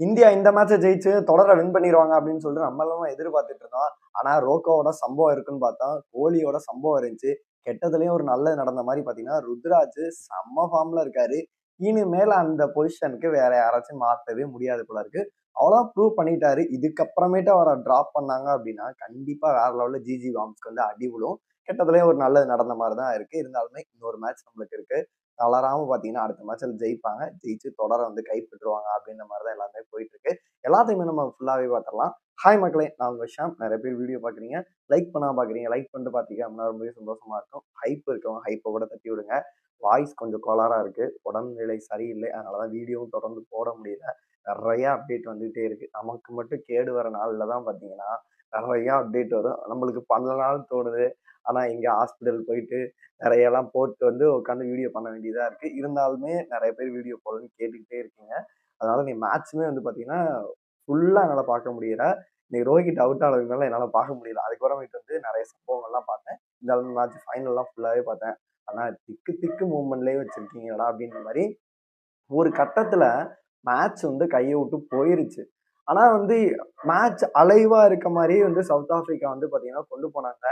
India இந்த மேட்சை ஜெயிச்சு தொடரை வின் பண்ணிடுவாங்க அப்படின்னு சொல்லிட்டு நம்மளாம் எதிர்பார்த்துட்டு இருந்தோம் ஆனால் ரோக்கோவோட சம்பவம் இருக்குன்னு பார்த்தா கோலியோட சம்பவம் இருந்துச்சு. கெட்டதுலேயும் ஒரு நல்லது நடந்த மாதிரி பார்த்தீங்கன்னா ருத்ராஜ் செம்ம ஃபார்ம்ல இருக்காரு. இனிமேல் அந்த பொசிஷனுக்கு வேற யாராச்சும் மாற்றவே முடியாது போல இருக்கு. அவ்வளோ ப்ரூவ் பண்ணிட்டாரு. இதுக்கப்புறமேட்டு அவரை ட்ராப் பண்ணாங்க அப்படின்னா கண்டிப்பாக வேற லெவலில் ஜிஜி வாம்ஸ்க்கு வந்து அடி விழும். கெட்டதுலயும் ஒரு நல்லது நடந்த மாதிரி தான் இருக்கு. இருந்தாலுமே இன்னொரு மேட்ச் நம்மளுக்கு இருக்கு. தளராமல் பார்த்தீங்கன்னா அடுத்த மேட்ச்ல ஜெயிப்பாங்க. ஜெயிச்சு தொடர வந்து கைப்பற்றுவாங்க அப்படின்ற மாதிரி தான் எல்லாமே போயிட்டு இருக்கு எல்லாத்தையுமே நம்ம ஃபுல்லாகவே பார்த்துடலாம் ஹாய் மக்களே நான் உங்கள் ஷாம். நிறைய பேர் வீடியோ பார்க்குறீங்க லைக் பண்ணா பார்க்குறீங்க லைக் பண்ணிட்டு பார்த்தீங்க அப்படின்னா ரொம்பவே சந்தோஷமா இருக்கும். ஹைப் இருக்கவங்க ஹைப்பை கூட தட்டி விடுங்க. வாய்ஸ் கொஞ்சம் கோளாறா இருக்கு. உடல்நிலை சரியில்லை. அதனாலதான் வீடியோவும் தொடர்ந்து போட முடியல. நிறைய அப்டேட் வந்துகிட்டே இருக்கு. நமக்கு மட்டும் கேடு வர நாளில் தான் பார்த்தீங்கன்னா நிறைய அப்டேட் வரும்? நம்மளுக்கு பண்ணலாம்னு தோணுது. ஆனால் இங்கே ஹாஸ்பிட்டல் போயிட்டு நிறையெல்லாம் போட்டு வந்து உட்காந்து வீடியோ பண்ண வேண்டியதாக இருக்குது இருந்தாலுமே நிறைய பேர் வீடியோ போடணும்னு கேட்டுக்கிட்டே இருக்கீங்க. அதனால் நீ மேட்ச்சுமே வந்து பார்த்தீங்கன்னா ஃபுல்லாக என்னால் பார்க்க முடியல. இன்னைக்கு ரோஹித் அவுட் ஆனதுனால என்னால் பார்க்க முடியல. அதுக்கப்புறமேட்டு வந்து நிறைய சம்பவங்கள்லாம் பார்த்தேன். இருந்தாலும் மேட்ச் ஃபைனல்லாம் ஃபுல்லாகவே பார்த்தேன். ஆனால் திக்கு திக்கு மூமெண்ட்லேயே வச்சுருக்கீங்களா அப்படின்ற மாதிரி ஒரு கட்டத்தில் மேட்ச் வந்து கையை விட்டு போயிருச்சு. ஆனா வந்து மேட்ச் அலைவா இருக்க மாதிரியே வந்து சவுத் ஆப்பிரிக்கா வந்து பாத்தீங்கன்னா கொண்டு போனாங்க.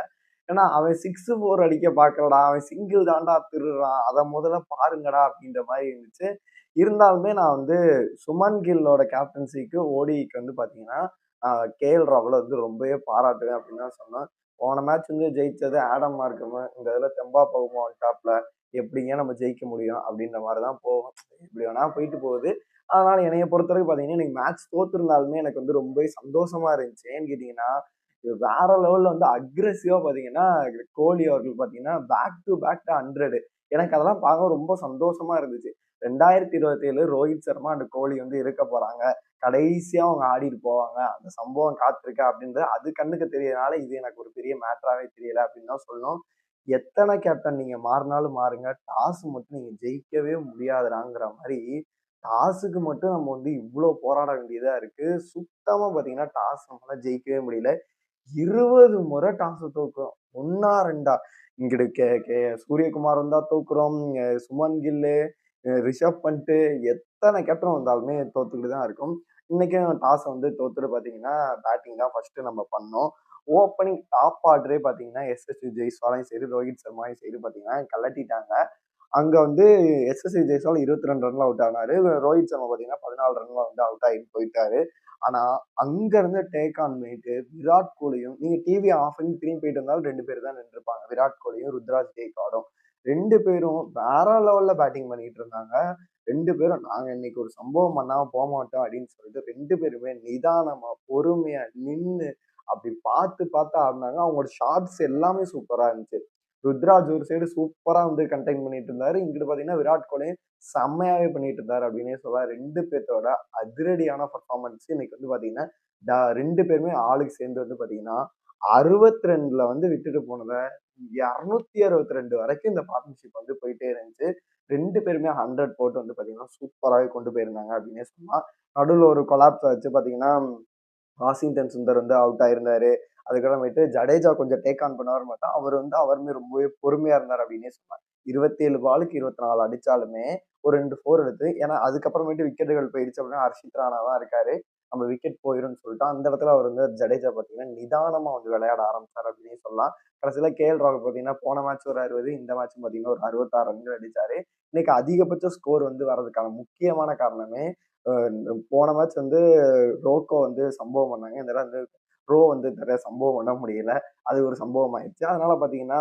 ஏன்னா அவன் சிக்ஸ் ஃபோர் அடிக்க பார்க்கலடா அவன் சிங்கிள் தாண்டா திருடுறான் அதை முதல்ல பாருங்கடா அப்படின்ற மாதிரி இருந்துச்சு. இருந்தாலுமே நான் வந்து சுமன் கில்லோட கேப்டன்சிக்கு ஓடிக்கு வந்து பாத்தீங்கன்னா கேஎல் ராகுல வந்து ரொம்பவே பாராட்டுவேன் அப்படின்னு தான் சொன்னேன். போன மேட்ச் வந்து ஜெயிச்சது ஆடம் மார்க்கம் இந்த இதில் தெம்பா போகுமோ டாப்ல எப்படிங்க நம்ம ஜெயிக்க முடியும் அப்படின்ற மாதிரி தான் போகும் இப்படி வேணா போயிட்டு போகுது. அதனால என்னைய பொறுத்தவரைக்கும் பார்த்தீங்கன்னா எனக்கு மேட்ச் தோத்துருந்தாலுமே எனக்கு வந்து ரொம்பவே சந்தோஷமா இருந்துச்சு. ஏன்னு கேட்டிங்கன்னா வேற லெவல்ல வந்து அக்ரெசிவா பாத்தீங்கன்னா கோலி அவர்கள் பாத்தீங்கன்னா back to back to hundred எனக்கு அதெல்லாம் பார்க்க ரொம்ப சந்தோஷமா இருந்துச்சு. ரெண்டாயிரத்தி இருபத்தி ஏழு ரோஹித் சர்மா அண்ட் கோலி வந்து இருக்க போறாங்க. கடைசியா அவங்க ஆடிட்டு போவாங்க. அந்த சம்பவம் காத்திருக்கா அப்படின்றது அது கண்ணுக்கு தெரியறதுனால இது எனக்கு ஒரு பெரிய மேட்டராகவே தெரியல அப்படின்னு தான் சொல்லணும். எத்தனை கேப்டன் நீங்க மாறினாலும் மாறுங்க. டாஸ் மட்டும் நீங்க ஜெயிக்கவே முடியாதுடாங்கிற மாதிரி டாஸுக்கு மட்டும் நம்ம வந்து இவ்வளோ போராட வேண்டியதா இருக்கு. சுத்தமா பாத்தீங்கன்னா டாஸ் நம்மளால ஜெயிக்கவே முடியல. இருபது முறை டாஸ் தோக்கும் ஒன்னா ரெண்டா இங்கிட்டு கே கே சூரியகுமார் வந்தா தோக்குறோம். சுமன் கில்லு ரிஷப் பண்ணிட்டு எத்தனை கேப்டன் வந்தாலுமே தோத்துக்கிட்டு தான் இருக்கும். இன்னைக்கும் டாஸ் வந்து தோத்துட்டு பார்த்தீங்கன்னா பேட்டிங் தான் ஃபர்ஸ்ட் நம்ம பண்ணோம். ஓப்பனிங் டாப் ஆர்டரே பார்த்தீங்கன்னா எஸ்எஸ்சி ஜெய்ஸ்வாலையும் சரி ரோஹித் சர்மாவையும் சரி பார்த்தீங்கன்னா கலட்டிட்டாங்க அங்கே வந்து எஸ்எஸ்சி ஜெய்ஸ்வால் இருபத்தி ரெண்டு ரன்ல அவுட் ஆனாரு. ரோஹித் சர்மா பார்த்தீங்கன்னா பதினாலு ரன்ல வந்து அவுட் ஆகி போயிட்டாரு. ஆனா அங்க இருந்து டேக் ஆன் பண்ணிட்டு விராட் கோலியும் நீங்க டிவி ஆஃப் பண்ணி திரும்பி போயிட்டு இருந்தாலும் ரெண்டு பேர் தான் நின்றுப்பாங்க. விராட் கோலியும் ருத்ராஜ் ஜெய்காடும் ரெண்டு பேரும் வேற லெவல்ல பேட்டிங் பண்ணிட்டு இருந்தாங்க. ரெண்டு பேரும் நாங்க இன்னைக்கு ஒரு சம்பவம் பண்ணாம போக மாட்டோம் அப்படின்னு சொல்லிட்டு ரெண்டு பேருமே நிதானமா பொறுமையா நின்று அப்படி பார்த்து பார்த்து ஆடினாங்க. அவங்களோட ஷார்ட்ஸ் எல்லாமே சூப்பரா இருந்துச்சு. ருத்ராஜ் ஒரு சைடு சூப்பராக வந்து கண்டெயின் பண்ணிட்டு இருந்தாரு. இங்கிட்டு பார்த்தீங்கன்னா விராட் கோலி செம்மையாகவே பண்ணிட்டு இருந்தாரு அப்படின்னே சொல்லலாம். ரெண்டு பேர்த்தோட அதிரடியான பர்ஃபார்மன்ஸ் இன்னைக்கு வந்து பார்த்தீங்கன்னா ட- ரெண்டு பேருமே ஆளுக்கு சேர்ந்து வந்து பார்த்தீங்கன்னா அறுபத்தி ரெண்டுல வந்து விட்டுட்டு போனதை இரநூத்தி அறுபத்தி ரெண்டு வரைக்கும் இந்த பார்ட்னர்ஷிப் வந்து போயிட்டே இருந்துச்சு. ரெண்டு பேருமே ஹண்ட்ரட் போட்டு வந்து பார்த்தீங்கன்னா சூப்பராகவே கொண்டு போயிருந்தாங்க அப்படின்னே சொல்லலாம். நடுவில் ஒரு கொலாப்ஸ் வச்சு பார்த்தீங்கன்னா வாஷிங்டன் சுந்தர் வந்து அவுட் ஆயிருந்தாரு. அதுக்கப்புறமேட்டு ஜடேஜா கொஞ்சம் டேக் ஆன் பண்ணவர் மட்டும் அவர் வந்து அவருமே ரொம்பவே பொறுமையா இருந்தார் அப்படின்னே சொல்லலாம் இருபத்தேழு பாலுக்கு இருபத்தி நாலு அடிச்சாலுமே ஒரு ரெண்டு ஃபோர் எடுத்து ஏன்னா அதுக்கப்புறமேட்டு விக்கெட்டுகள் போயிடுச்சு அப்படின்னா ஹர்ஷித் ராணா தான் இருக்காரு. நம்ம விக்கெட் போயிரும்னு சொல்லிட்டு அந்த இடத்துல அவர் வந்து ஜடேஜா பார்த்தீங்கன்னா நிதானமா வந்து விளையாட ஆரம்பிச்சார் அப்படின்னு சொல்லலாம். கடைசியில் கேஎல் ராகுல் பார்த்தீங்கன்னா போன மேட்ச் ஒரு அறுபது இந்த மேட்ச் பார்த்தீங்கன்னா ஒரு அறுபத்தாறு ரன்கள் அடிச்சாரு. இன்னைக்கு அதிகபட்ச ஸ்கோர் வந்து வர்றதுக்கான முக்கியமான காரணமே போன மேட்ச் வந்து ரோக்கோ வந்து சம்பவம் பண்ணாங்க. இந்த வந்து ப்ரோ வந்து தர சம்பவம் பண்ண முடியல. அது ஒரு சம்பவம் ஆயிடுச்சு. அதனால பார்த்தீங்கன்னா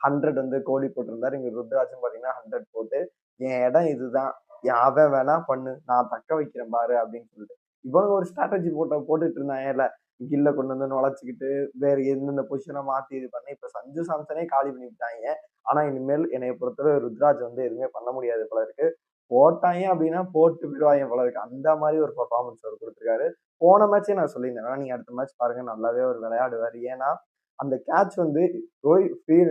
ஹண்ட்ரட் வந்து கோலி போட்டிருந்தார். இங்கே ருத்ராஜன் பார்த்தீங்கன்னா ஹண்ட்ரட் போட்டு என் இடம் இதுதான். என் அவன் வேணா பண்ணு. நான் தக்க வைக்கிறேன் பாரு அப்படின்னு சொல்லிட்டு. இவ்வளவு ஒரு ஸ்ட்ராட்டஜி போட்ட போட்டுட்டு இருந்தாங்க இல்லை கில்ல கொண்டு வந்து நுழைச்சிக்கிட்டு வேற எந்தெந்த பொசிஷனை மாத்தி இது பண்ணி இப்ப சஞ்சு சாம்சனே காலி பண்ணி விட்டாங்க ஆனா இனிமேல் என்னை பொறுத்தவரை ருத்ராஜ் வந்து எதுவுமே பண்ண முடியாது போல இருக்கு. போட்டாங்க அப்படின்னா போட்டு போயிடுவாங்க போல இருக்கு. அந்த மாதிரி ஒரு பர்ஃபார்மன்ஸ் அவர் கொடுத்துருக்காரு. போன மேட்சே நான் சொல்லியிருந்தேன். நீங்க அடுத்த மேட்ச் பாருங்க. நல்லாவே அவர் விளையாடுவார். ஏன்னா அந்த கேட்ச் வந்து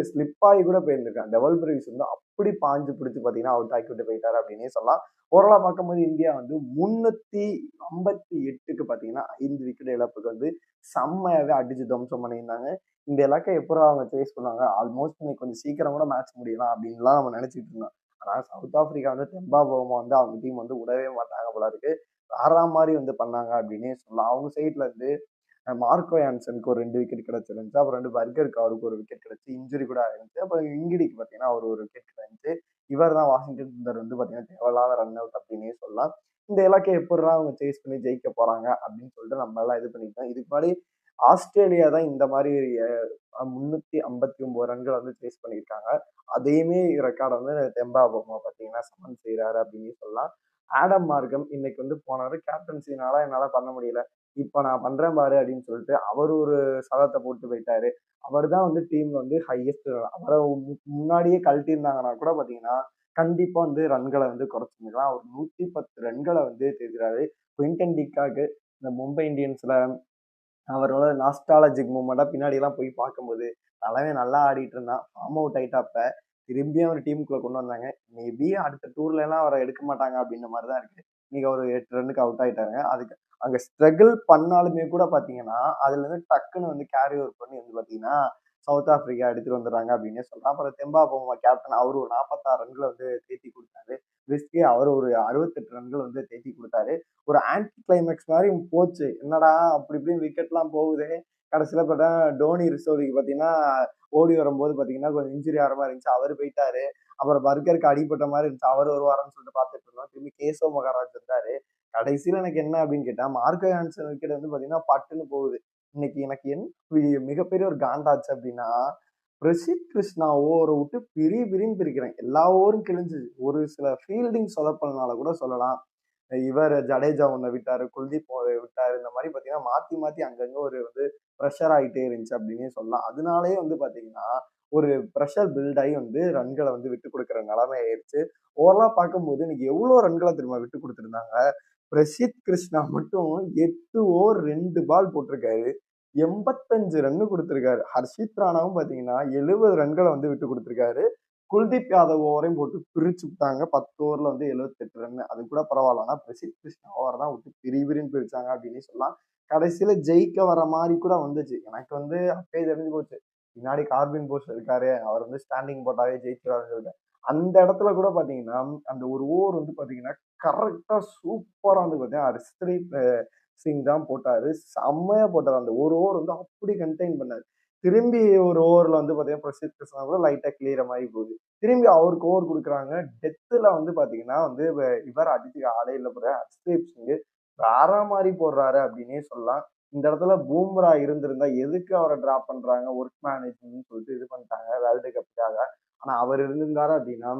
ஸ்லிப் ஆகி கூட போயிருந்திருக்கான் டெவல் பிரிவிஸ் வந்து அப்படி பாஞ்சு பிடிச்சி பார்த்தீங்கன்னா அவுட் ஆக்கி விட்டு போயிட்டாரு அப்படின்னே சொல்லலாம். ஓரளவு பார்க்கும்போது இந்தியா வந்து முன்னூத்தி ஐம்பத்தி எட்டுக்கு பார்த்தீங்கன்னா ஐந்து விக்கெட் இழப்புக்கு வந்து செம்மையாவே அடிச்சு துவம்சம் பண்ணியிருந்தாங்க. இந்த இலக்கை எப்போ அவங்க சேஸ் பண்ணுவாங்க? ஆல்மோஸ்ட் இன்னைக்கு கொஞ்சம் சீக்கிரம் கூட மேட்ச் முடியலாம் அப்படின்லாம் நம்ம நினைச்சிட்டு இருந்தோம். ஆனால் சவுத் ஆப்பிரிக்கா வந்து தெம்பா போகமா வந்து அவங்க டீம் வந்து விடவே மாட்டாங்க போல இருக்கு. வேற மாதிரி வந்து பண்ணாங்க அப்படின்னே சொல்லலாம். அவங்க சைட்ல இருந்து மார்க்கோ யான்சனுக்கு ஒரு ரெண்டு விக்கெட் கிடச்சிருந்துச்சு. அப்புறம் ரெண்டு பர்கருக்கு அவருக்கு ஒரு விக்கெட் கிடச்சி. இன்ஜுரி கூட ஆயிருந்துச்சு. அப்புறம் இங்கிடிக்கு பார்த்தீங்கன்னா அவர் ஒரு விக்கெட் கிடந்துச்சு இவர் தான் வாஷிங்டன் சுந்தர் வந்து பார்த்தீங்கன்னா தேவையில்லாத ரன் அவுட் அப்படின்னே சொல்லலாம். இந்த இலக்கை எப்படிலாம் அவங்க சேஸ் பண்ணி ஜெயிக்க போறாங்க அப்படின்னு சொல்லிட்டு நம்ம எல்லாம் இது பண்ணிட்டோம் இதுக்கு முன்னாடி ஆஸ்திரேலியா தான் இந்த மாதிரி முன்னூத்தி ஐம்பத்தி ஒன்பது ரன்கள் வந்து சேஸ் பண்ணியிருக்காங்க. அதையுமே ரெக்கார்ட் வந்து தெம்பா பொம்மா பார்த்தீங்கன்னா சமன் செய்கிறாரு அப்படின்னு சொல்லலாம். ஆடம் மார்க்கம் இன்னைக்கு வந்து போனாரு. கேப்டன்சினால என்னால் பண்ண முடியல. இப்போ நான் பண்ணுறேன் பாரு அப்படின்னு சொல்லிட்டு அவர் ஒரு சதத்தை போட்டு போயிட்டாரு. அவர் தான் வந்து டீம்ல வந்து ஹையஸ்ட் அவரை மு- முன்னாடியே கழட்டியிருந்தாங்கன்னா கூட பார்த்தீங்கன்னா கண்டிப்பாக வந்து ரன்களை வந்து குறைச்சிருந்துக்கலாம் அவர் நூற்றி பத்து ரன்களை வந்து தெரிகிறாரு குவிண்டன் டிக்காக்கு இந்த மும்பை இந்தியன்ஸில் அவரோட நாஸ்டாலஜிக் மூமெண்ட்டாக பின்னாடிலாம் போய் பார்க்கும்போது தலைமை நல்லா ஆடிட்டு இருந்தான். ஃபார்ம் அவுட் ஆயிட்டாப்ப திரும்பியும் அவர் டீமுக்குள்ளே கொண்டு வந்தாங்க. மேபி அடுத்த டூர்லலாம் அவரை எடுக்க மாட்டாங்க அப்படின்ற மாதிரி தான் இருக்குது இன்னைக்கு அவர் எட்டு ரன்னுக்கு அவுட் ஆயிட்டாங்க அதுக்கு அங்கே ஸ்ட்ரகிள் பண்ணாலுமே கூட பார்த்தீங்கன்னா அதுலேருந்து டக்குன்னு வந்து கேரி ஓவர் பண்ணி வந்து பார்த்தீங்கன்னா சவுத் ஆப்பிரிக்கா எடுத்துட்டு வந்துடுறாங்க அப்படின்னு சொல்றான் அப்புறம் தெம்பா பொம்மா கேப்டன் அவர் ஒரு நாற்பத்தாறு ரன்களை வந்து தேத்தி கொடுத்தாரு. ரிஸ்கே அவர் ஒரு அறுபத்தெட்டு ரன்கள் வந்து தேத்தி கொடுத்தாரு. ஒரு ஆன்டி கிளைமேக்ஸ் மாதிரி போச்சு. என்னடா அப்படி இப்படின்னு விக்கெட்லாம் போகுது. கடைசியில் பார்த்தா டோனி ரிசோலிக்கு பார்த்தீங்கன்னா ஓடி வரும்போது பார்த்தீங்கன்னா கொஞ்சம் இன்ஜுரி ஆகிற மாதிரி இருந்துச்சு. அவர் போயிட்டாரு. அப்புறம் பர்கருக்கு அடிப்பட்ட மாதிரி இருந்துச்சு. அவர் ஒரு சொல்லிட்டு பார்த்துட்டு இருந்தோம். திரும்பி கேசவ் மகாராஜ் இருந்தாரு கடைசியில் எனக்கு என்ன அப்படின்னு கேட்டால் மார்க்கோ ஆன்சன் விக்கெட் வந்து பார்த்தீங்கன்னா பட்டுன்னு போகுது. இன்னைக்கு எனக்கு என் மிகப்பெரிய ஒரு காண்டாச்சு அப்படின்னா பிரசித் கிருஷ்ணா ஓவரை விட்டு பிரி பிரின்னு பிரிக்கிறேன். எல்லா ஓவரும் கிழிஞ்சு ஒரு சில ஃபீல்டிங் சொதப்பல்னால கூட சொல்லலாம். இவர் ஜடேஜா ஒன்றை விட்டாரு குல்தீப் விட்டார் இந்த மாதிரி பார்த்தீங்கன்னா மாற்றி மாற்றி அங்கங்கே ஒரு வந்து ப்ரெஷர் ஆகிட்டே இருந்துச்சு அப்படின்னே சொல்லலாம். அதனாலேயே வந்து பார்த்தீங்கன்னா ஒரு ப்ரெஷர் பில்ட் ஆகி வந்து ரன்களை வந்து விட்டு கொடுக்குற நிலைமை ஆயிடுச்சு ஓவரலாக பார்க்கும்போது இன்னைக்கு எவ்வளோ ரன்களை திரும்ப விட்டு கொடுத்துருந்தாங்க? பிரசித் கிருஷ்ணா மட்டும் எட்டு ஓவர் ரெண்டு பால் போட்டிருக்காரு. எண்பத்தஞ்சு ரன்னு கொடுத்துருக்காரு. ஹர்ஷித் ராணாவும் பார்த்தீங்கன்னா எழுபது ரன்களை வந்து விட்டு கொடுத்துருக்காரு. குல்தீப் யாதவ் ஓவரையும் போட்டு பிரிச்சு விட்டாங்க. பத்து ஓவரில் வந்து எழுபத்தெட்டு ரன் அது கூட பரவாயில்ல. ஆனால் பிரசித் கிருஷ்ணா ஓவர் தான் விட்டு பிரி பிரின்னு பிரிச்சாங்க அப்படின்னு சொல்லலாம். கடைசியில் ஜெயிக்க வர மாதிரி கூட வந்துச்சு. எனக்கு வந்து அப்பயே தெரிஞ்சு போச்சு. பின்னாடி கார்பின் போஸ் இருக்காரு. அவர் வந்து ஸ்டாண்டிங் போட்டாவே ஜெயிச்சிருவாருன்னு சொல்லிட்டு. அந்த இடத்துல கூட பார்த்தீங்கன்னா அந்த ஒரு ஓவர் வந்து பார்த்தீங்கன்னா கரெக்டாக சூப்பராக வந்து பார்த்தீங்கன்னா ஹர்ஷ்தீப் சிங் தான் போட்டார். செம்மையாக போட்டார். அந்த ஒரு ஓவர் வந்து அப்படி கண்டெயின் பண்ணார். திரும்பி ஒரு ஓவரில் வந்து பார்த்தீங்கன்னா பிரசித் கிருஷ்ணா கூட லைட்டாக கிளியர மாதிரி போகுது. திரும்பி அவருக்கு ஓவர் கொடுக்குறாங்க. டெத்தில் வந்து பார்த்தீங்கன்னா வந்து இவர் அடிச்சு ஆளே இல்ல போற ஹர்ஷ்தீப் வேற மாதிரி போடுறாரு அப்படின்னே சொல்லலாம். இந்த இடத்துல பூம்ரா இருந்திருந்தா எதுக்கு அவரை டிராப் பண்றாங்க? ஒர்க் மேனேஜ்மெண்ட் சொல்லிட்டு இது பண்ணிட்டாங்க. வேர்ல்டு கப்புக்காக. ஆனா அவர் இருந்திருந்தாரு அப்படின்னா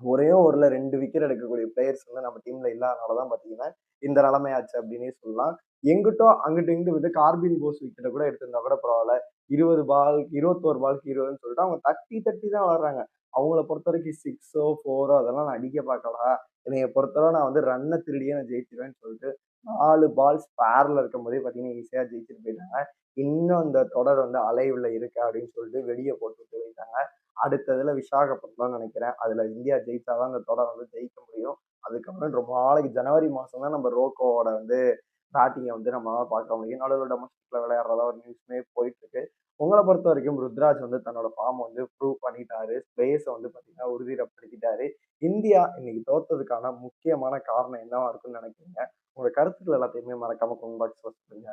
ஒரே ஓவர்ல ரெண்டு விக்கெட் எடுக்கக்கூடிய பிளேயர்ஸ் வந்து நம்ம டீம்ல இல்லாதனாலதான் பாத்தீங்கன்னா இந்த நிலைமையாச்சு அப்படின்னே சொல்லலாம். எங்கிட்டோ அங்கிட்ட இங்கிட்டு வந்து கார்பின் போஸ் விக்கெட்டை கூட எடுத்திருந்தா கூட பரவாயில்ல. இருபது பால் இருபத்தோரு பாலுக்கு இருபதுன்னு சொல்லிட்டு அவங்க தட்டி தட்டி தான் வர்றாங்க அவங்கள பொறுத்த வரைக்கும் சிக்ஸோ ஃபோரோ அதெல்லாம் நான் அடிக்க பார்க்கலாம் என்னைய பொறுத்தவரை நான் வந்து ரன்னை திருடியே நான் ஜெயிச்சிருவேன்னு சொல்லிட்டு நாலு பால் ஸ்பேரில் இருக்கும் போதே பார்த்தீங்கன்னா ஈஸியாக ஜெயிச்சுட்டு போயிட்டாங்க. இன்னும் அந்த தொடர் வந்து அலைவில் இருக்கு அப்படின்னு சொல்லிட்டு வெளியே போட்டு போயிட்டாங்க. அடுத்ததுல விசாகப்பட்டினம் நினைக்கிறேன். அதுல இந்தியா ஜெயிச்சாதான் இந்த தொடர் வந்து ஜெயிக்க முடியும். அதுக்கப்புறம் ரொம்ப நாளைக்கு ஜனவரி மாசம் தான் நம்ம ரோக்கோவோட வந்து பேட்டிங்கை வந்து நம்மளால பார்க்க முடியும். நடுவில் டொமஸ்டிக்ல விளையாடுறதா ஒரு நியூஸ்மே போயிட்டு இருக்கு உங்களை பொறுத்த வரைக்கும் ருத்ராஜ் வந்து தன்னோட ஃபார்ம் வந்து ப்ரூவ் பண்ணிட்டாரு. ஸ்பேஸை வந்து பார்த்தீங்கன்னா உறுதிப்படுத்திட்டாரு இந்தியா இன்னைக்கு தோத்ததுக்கான முக்கியமான காரணம் என்னவா இருக்கும்னு நினைக்கிறீங்க? உங்களோட கருத்துக்கள் எல்லாத்தையுமே மறக்காம கமெண்ட் பாக்ஸ்ல சொல்லுங்க.